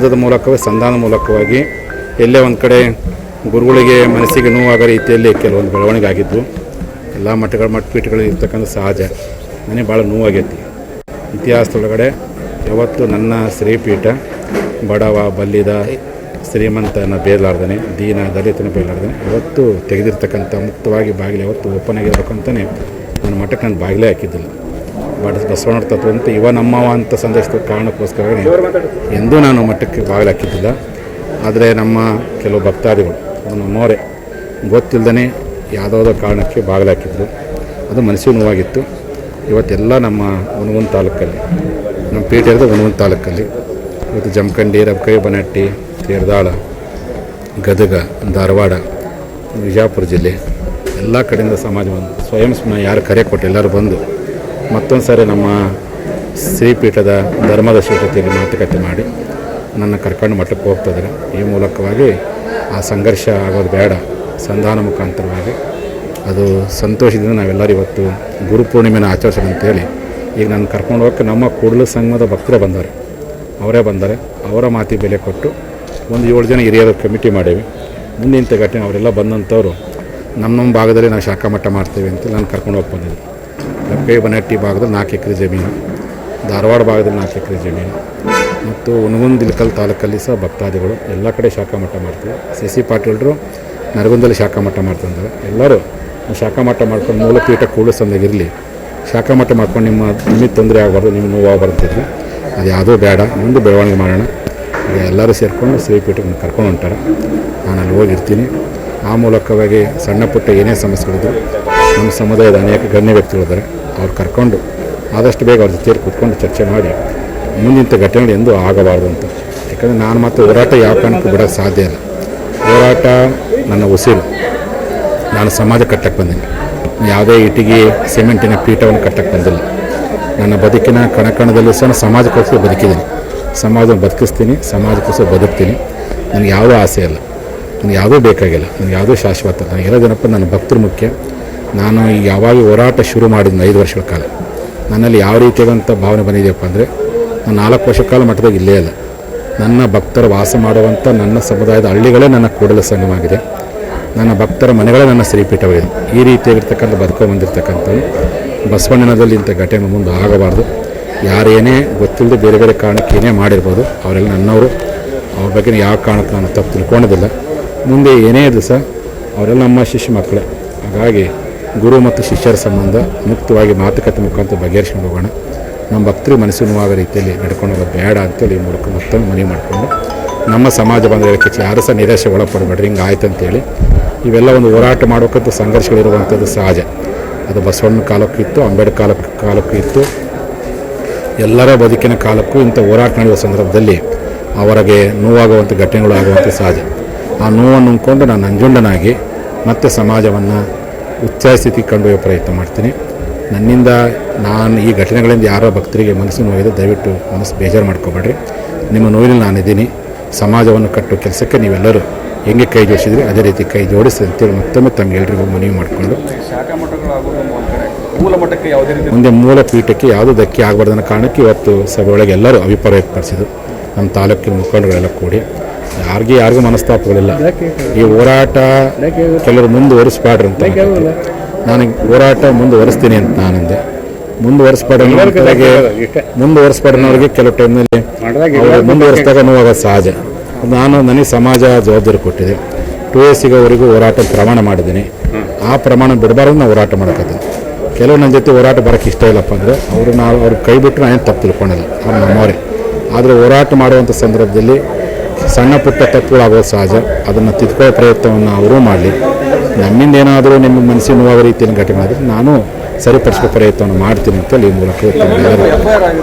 ಸಂವಾದದ ಮೂಲಕವೇ ಸಂಧಾನ ಮೂಲಕವಾಗಿ ಎಲ್ಲೇ ಒಂದು ಕಡೆ ಗುರುಗಳಿಗೆ ಮನಸ್ಸಿಗೆ ನೋವಾಗೋ ರೀತಿಯಲ್ಲಿ ಕೆಲವೊಂದು ಬೆಳವಣಿಗೆ ಆಗಿದ್ದು ಎಲ್ಲ ಮಠಗಳ ಮಠಪೀಠಗಳು ಇರ್ತಕ್ಕಂಥ ಸಹಜ ನನಗೆ ಭಾಳ ನೋವಾಗೈತಿ. ಇತಿಹಾಸದೊಳಗಡೆ ಯಾವತ್ತು ನನ್ನ ಶ್ರೀಪೀಠ, ಬಡವ, ಬಲ್ಲಿದ, ಶ್ರೀಮಂತನ ಬೇಲಾರ್ದನೆ ದೀನ, ದಲಿತನ ಬೇಲಾರ್ದನೆ ಯಾವತ್ತು ತೆಗೆದಿರ್ತಕ್ಕಂಥ ಮುಕ್ತವಾಗಿ ಬಾಗಿಲು ಯಾವತ್ತು ಓಪನ್ ಆಗಿರ್ಬೇಕು ಅಂತಲೇ ನನ್ನ ಮಠಕ್ಕೆ ನಾನು ಬಾಗಿಲೇ ಹಾಕಿದ್ದಿಲ್ಲ. ಬಟ್ ತತ್ವ ಅಂತ ಇವ ನಮ್ಮವ ಅಂತ ಸಂದೇಶದ ಕಾರಣಕ್ಕೋಸ್ಕರ ಎಂದೂ ನಾನು ಮಠಕ್ಕೆ ಬಾಗಿಲಾಕಿದ್ದಿಲ್ಲ. ಆದರೆ ನಮ್ಮ ಕೆಲವು ಭಕ್ತಾದಿಗಳು, ನಮ್ಮ ನಮ್ಮವರೇ ಗೊತ್ತಿಲ್ಲದೇ ಯಾವುದಾದ್ರೂ ಕಾರಣಕ್ಕೆ ಬಾಗಿಲಾಕಿದ್ರು. ಅದು ಮನಸ್ಸಿಗೆ ನೋವಾಗಿತ್ತು. ಇವತ್ತೆಲ್ಲ ನಮ್ಮ ಹುನಗುಂದ ತಾಲೂಕಲ್ಲಿ, ನಮ್ಮ ಪೇಟೆ ಇರೋದು ಹುನಗುಂದ ತಾಲೂಕಲ್ಲಿ ಇವತ್ತು ಜಮಖಂಡಿ ರಬ್ಕೈ ಬನಟ್ಟಿ, ತೀರ್ದಾಳ, ಗದಗ, ಧಾರವಾಡ ವಿಜಯಪುರ ಜಿಲ್ಲೆ ಎಲ್ಲ ಕಡೆಯಿಂದ ಸಮಾಜ ಬಂದು ಸ್ವಯಂ ಯಾರು ಕರೆ ಕೊಟ್ಟು ಎಲ್ಲರೂ ಬಂದು ಮತ್ತೊಂದು ಸಾರಿ ನಮ್ಮ ಶ್ರೀಪೀಠದ ಧರ್ಮದ ಶ್ರೀಪತಿಯಲ್ಲಿ ಮಾತುಕತೆ ಮಾಡಿ ನನ್ನ ಕರ್ಕೊಂಡು ಮಠಕ್ಕೆ ಹೋಗ್ತಿದ್ದಾರೆ ಈ ಮೂಲಕವಾಗಿ ಆ ಸಂಘರ್ಷ ಆಗೋದು ಬೇಡ. ಸಂಧಾನ ಮುಖಾಂತರವಾಗಿ ಅದು ಸಂತೋಷದಿಂದ ನಾವೆಲ್ಲರೂ ಇವತ್ತು ಗುರುಪೂರ್ಣಿಮೆನ ಆಚರಿಸೋಣ ಅಂತೇಳಿ ಈಗ ನಾನು ಕರ್ಕೊಂಡು ಹೋಗೋಕ್ಕೆ ನಮ್ಮ ಕೂಡಲ ಸಂಘದ ಭಕ್ತರೇ ಬಂದವರು. ಅವರೇ ಬಂದರೆ ಅವರ ಮಾತಿಗೆ ಬೆಲೆ ಕೊಟ್ಟು ಒಂದು ಏಳು ಜನ ಹಿರಿಯರ ಕಮಿಟಿ ಮಾಡೇವಿ. ಮುಂದಿನ ಘಟನೆ ಅವರೆಲ್ಲ ಬಂದಂಥವ್ರು, ನಮ್ಮ ನಮ್ಮ ಭಾಗದಲ್ಲಿ ನಾವು ಶಾಖಾ ಮಠ ಮಾಡ್ತೇವೆ ಅಂತ ನಾನು ಕರ್ಕೊಂಡು ಹೋಗಿ ಬಂದಿದ್ದೆ ಲಕ್ಕೈ ಬನಟ್ಟಿ ಭಾಗದಲ್ಲಿ ನಾಲ್ಕು ಎಕರೆ ಜಮೀನು, ಧಾರವಾಡ ಭಾಗದಲ್ಲಿ ನಾಲ್ಕು ಎಕರೆ ಜಮೀನು ಮತ್ತು ಉನಗುಂದಿಲ್ಕಲ್ ತಾಲೂಕಲ್ಲಿ ಸಹ ಭಕ್ತಾದಿಗಳು ಎಲ್ಲ ಕಡೆ ಶಾಖಾ ಮಾಡ್ತೀವಿ. ಸಿ ಸಿ ಪಾಟೀಲರು ನರಗುಂದಲ್ಲಿ ಶಾಖಾ ಮಠ ಮಾಡ್ತಿದ್ದಾರೆ. ಎಲ್ಲರೂ ಶಾಖಾ ಮಾಡ್ಕೊಂಡು ಮೂಲಪೀಠ ಕೂಡಿಸಂದಾಗಿರಲಿ, ಶಾಖಾ ಮಠ ಮಾಡ್ಕೊಂಡು ನಿಮ್ಮ ನಿಮಗೆ ತೊಂದರೆ ಆಗಬಾರ್ದು ನಿಮ್ಮ ನೋವು ಬರ್ತಿದ್ರಿ ಅದು ಯಾವುದೂ ಬೇಡ. ಮುಂದೆ ಬೆಳವಣಿಗೆ ಮಾಡೋಣ. ಎಲ್ಲರೂ ಸೇರಿಕೊಂಡು ಶ್ರೀಪೀಠಕ್ಕೆ ಕರ್ಕೊಂಡು ಹೊಂಟಾರೆ. ನಾನು ಅಲ್ಲಿ ಹೋಗಿರ್ತೀನಿ. ಆ ಮೂಲಕವಾಗಿ ಸಣ್ಣ ಪುಟ್ಟ ಏನೇ ಸಮಸ್ಯೆಗಳಿದ್ರು ನಮ್ಮ ಸಮುದಾಯದ ಅನೇಕ ಗಣ್ಯ ವ್ಯಕ್ತಿಗಳಿದ್ದಾರೆ ಅವ್ರು ಕರ್ಕೊಂಡು ಆದಷ್ಟು ಬೇಗ ಅವ್ರ ಜೊತೆ ಕೂತ್ಕೊಂಡು ಚರ್ಚೆ ಮಾಡಿ ಮುಂದಿನ ಘಟನೆಗಳು ಎಂದೂ ಆಗಬಾರ್ದು ಅಂತ. ಯಾಕಂದರೆ ನಾನು ಮತ್ತು ಹೋರಾಟ ಯಾವ ಕಾರಣಕ್ಕೂ ಬಿಡೋಕ್ಕೆ ಸಾಧ್ಯ ಇಲ್ಲ. ಹೋರಾಟ ನನ್ನ ಉಸಿರು. ನಾನು ಸಮಾಜ ಕಟ್ಟಕ್ಕೆ ಬಂದಿಲ್ಲ ಯಾವುದೇ ಇಟ್ಟಿಗೆ ಸಿಮೆಂಟಿನ ಪೀಠವನ್ನು ಕಟ್ಟಕ್ಕೆ ಬಂದಿಲ್ಲ. ನನ್ನ ಬದುಕಿನ ಕಣಕಣದಲ್ಲೂ ಸಹ ಸಮಾಜಕ್ಕೋಸ್ಕರ ಬದುಕಿದ್ದೀನಿ. ಸಮಾಜವನ್ನು ಬದುಕಿಸ್ತೀನಿ, ಸಮಾಜಕ್ಕೋಸ್ಕರ ಬದುಕ್ತೀನಿ. ನನಗೆ ಯಾವುದೂ ಆಸೆ ಇಲ್ಲ. ನನಗೆ ಯಾವುದೂ ಬೇಕಾಗಿಲ್ಲ. ನನಗೆ ಯಾವುದೂ ಶಾಶ್ವತ ನನಗೆ ಇರೋದೇನಪ್ಪ ನನ್ನ ಭಕ್ತರು ಮುಖ್ಯ. ನಾನು ಯಾವಾಗ ಹೋರಾಟ ಶುರು ಮಾಡಿದ್ನ ಐದು ವರ್ಷಗಳ ಕಾಲ. ನನ್ನಲ್ಲಿ ಯಾವ ರೀತಿಯಾದಂಥ ಭಾವನೆ ಬಂದಿದೆಯಪ್ಪ ಅಂದರೆ, ನಾನು ನಾಲ್ಕು ವರ್ಷ ಕಾಲ ಮಟ್ಟದಾಗ ಇಲ್ಲೇ ಇಲ್ಲ ನನ್ನ ಭಕ್ತರು ವಾಸ ಮಾಡುವಂಥ ನನ್ನ ಸಮುದಾಯದ ಹಳ್ಳಿಗಳೇ ನನ್ನ ಕೂಡಲ ಸಂಘವಾಗಿದೆ ನನ್ನ ಭಕ್ತರ ಮನೆಗಳೇ ನನ್ನ ಶ್ರೀಪೀಠವಾಗಿದೆ ಈ ರೀತಿಯಾಗಿರ್ತಕ್ಕಂಥ ಬದುಕೊಂಡು ಬಂದಿರತಕ್ಕಂಥದ್ದು ಬಸವಣ್ಣನದಲ್ಲಿ ಇಂಥ ಘಟನೆ ಮುಂದೆ ಆಗಬಾರ್ದು. ಯಾರೇನೇ ಗೊತ್ತಿಲ್ಲದೆ ಬೇರೆ ಬೇರೆ ಕಾರಣಕ್ಕೆ ಏನೇ ಮಾಡಿರ್ಬೋದು, ಅವರೆಲ್ಲ ನನ್ನವರು. ಅವ್ರ ಬಗ್ಗೆ ಯಾವ ಕಾರಣಕ್ಕೆ ನಾನು ತಪ್ಪು ತಿಳ್ಕೊಂಡಿದ್ದಿಲ್ಲ. ಮುಂದೆ ಏನೇ ದಿವಸ ಅವರೆಲ್ಲ ನಮ್ಮ ಶಿಷ್ಯ ಮಕ್ಕಳೇ. ಹಾಗಾಗಿ ಗುರು ಮತ್ತು ಶಿಷ್ಯರ ಸಂಬಂಧ ಮುಕ್ತವಾಗಿ ಮಾತುಕತೆ ಮುಖಾಂತರ ಬಗೆಹರಿಸ್ಕೊಂಡು ಹೋಗೋಣ. ನಮ್ಮ ಭಕ್ತರು ಮನಸ್ಸು ರೀತಿಯಲ್ಲಿ ನಡ್ಕೊಂಡು ಹೋಗೋದು ಬೇಡ ಅಂತೇಳಿ ಮೂಲಕ ಮತ್ತೊಂದು ಮನವಿ ಮಾಡಿಕೊಂಡು ನಮ್ಮ ಸಮಾಜ ಬಂದ ಯಾರು ಸಹ ನಿರಾಶೆ ಒಳಪಡಬೇಡ್ರಿ, ಹಿಂಗೆ ಆಯ್ತು ಅಂತೇಳಿ. ಇವೆಲ್ಲ ಒಂದು ಹೋರಾಟ ಮಾಡೋಕ್ಕಂಥ ಸಂಘರ್ಷಗಳಿರುವಂಥದ್ದು ಸಹಜ. ಅದು ಬಸವಣ್ಣ ಕಾಲಕ್ಕೂ ಇತ್ತು, ಅಂಬೇಡ್ಕರ್ ಕಾಲಕ್ಕೆ ಕಾಲಕ್ಕೂ ಇತ್ತು. ಎಲ್ಲರ ಬದುಕಿನ ಕಾಲಕ್ಕೂ ಇಂಥ ಹೋರಾಟ ನಡೆಯುವ ಸಂದರ್ಭದಲ್ಲಿ ಅವರಿಗೆ ನೋವಾಗುವಂಥ ಘಟನೆಗಳು ಆಗುವಂಥ ಸಹಜ. ಆ ನೋವನ್ನು ಅಂದ್ಕೊಂಡು ನಾನು ನಂಜುಂಡನಾಗಿ ಮತ್ತೆ ಸಮಾಜವನ್ನು ಸ್ಥಿತಿ ಕಂಡೊಯ್ಯೋ ಪ್ರಯತ್ನ ಮಾಡ್ತೀನಿ. ನನ್ನಿಂದ ನಾನು ಈ ಘಟನೆಗಳಿಂದ ಯಾರೋ ಭಕ್ತರಿಗೆ ಮನಸ್ಸು ನೋವಿದೆ ದಯವಿಟ್ಟು ಮನಸ್ಸು ಬೇಜಾರು ಮಾಡ್ಕೋಬೇಡ್ರಿ. ನಿಮ್ಮ ನೋವಿನಲ್ಲಿ ನಾನಿದ್ದೀನಿ. ಸಮಾಜವನ್ನು ಕಟ್ಟುವ ಕೆಲಸಕ್ಕೆ ನೀವೆಲ್ಲರೂ ಹೆಂಗೆ ಕೈ ಜೋಡಿಸಿದ್ರಿ ಅದೇ ರೀತಿ ಕೈ ಜೋಡಿಸಿ ಅಂತೇಳಿ ಮತ್ತೊಮ್ಮೆ ತಮಗೆಲ್ಲರಿಗೂ ಮನವಿ ಮಾಡಿಕೊಂಡು. ಮುಂದೆ ಮೂಲ ಪೀಠಕ್ಕೆ ಯಾವುದು ಧಕ್ಕೆ ಆಗಬಾರ್ದು ಅನ್ನೋ ಕಾರಣಕ್ಕೆ ಇವತ್ತು ಸಭೆ ಒಳಗೆ ಎಲ್ಲರೂ ಅಭಿಪ್ರಾಯ ವ್ಯಕ್ತಪಡಿಸಿದ್ರು. ನಮ್ಮ ತಾಲೂಕಿನ ಮುಖಂಡಗಳೆಲ್ಲ ಕೂಡಿ. ಯಾರಿಗೆ ಯಾರಿಗೂ ಮನಸ್ತಾಪಗಳಿಲ್ಲ. ಈ ಹೋರಾಟ ಕೆಲವರು ಮುಂದುವರಿಸ್ಬಾಡ್ರಿ ಅಂತ. ನಾನು ಹೋರಾಟ ಮುಂದುವರಿಸ್ತೀನಿ ಅಂತ ನಾನಂದೆ. ಮುಂದುವರಿಸ್ಬಾರ್ದು ಮುಂದುವರಿಸ್ಬಾರ್ದವ್ರಿಗೆ ಕೆಲವು ಟೈಮ್ನಲ್ಲಿ ಮುಂದುವರಿಸಿದಾಗ ನೋವಾಗ ಸಹಜ. ನಾನು ನನಗೆ ಸಮಾಜ ಜವಾಬ್ದಾರಿ ಕೊಟ್ಟಿದೆ. ಟು ಎ ಸಿಗೋವರೆಗೂ ಹೋರಾಟ ಪ್ರಮಾಣ ಮಾಡಿದ್ದೀನಿ. ಆ ಪ್ರಮಾಣ ಬಿಡಬಾರ್ದು ನಾನು ಹೋರಾಟ ಮಾಡಕತ್ತೀನಿ ಕೆಲವು ನನ್ನ ಜೊತೆ ಹೋರಾಟ ಬರೋಕ್ಕೆ ಇಷ್ಟ ಇಲ್ಲಪ್ಪ ಅಂದರೆ ಅವರು ನಾವು ಅವ್ರು ಕೈ ಬಿಟ್ಟರೆ ನಾನೇನು ತಪ್ಪು ತಿಳ್ಕೊಂಡಿಲ್ಲ. ಅವ್ರು ನಮ್ಮವರೇ. ಆದರೆ ಹೋರಾಟ ಮಾಡುವಂಥ ಸಂದರ್ಭದಲ್ಲಿ ಸಣ್ಣ ಪುಟ್ಟ ತಪ್ಪುಗಳಾಗೋದು ಸಹಜ, ಅದನ್ನು ತಿದ್ಕೊಳ್ಳೋ ಪ್ರಯತ್ನವನ್ನು ಅವರೂ ಮಾಡಲಿ. ನಮ್ಮಿಂದ ಏನಾದರೂ ನಿಮ್ಮ ಮನಸ್ಸಿನ ನೋವಾಗೋ ರೀತಿಯಲ್ಲಿ ಘಟನೆ ಆದರೆ ನಾನು ಸರಿಪಡಿಸೋ ಪ್ರಯತ್ನವನ್ನು ಮಾಡ್ತೀನಿ ಅಂತೇಳಿ ಈ ಮೂಲಕ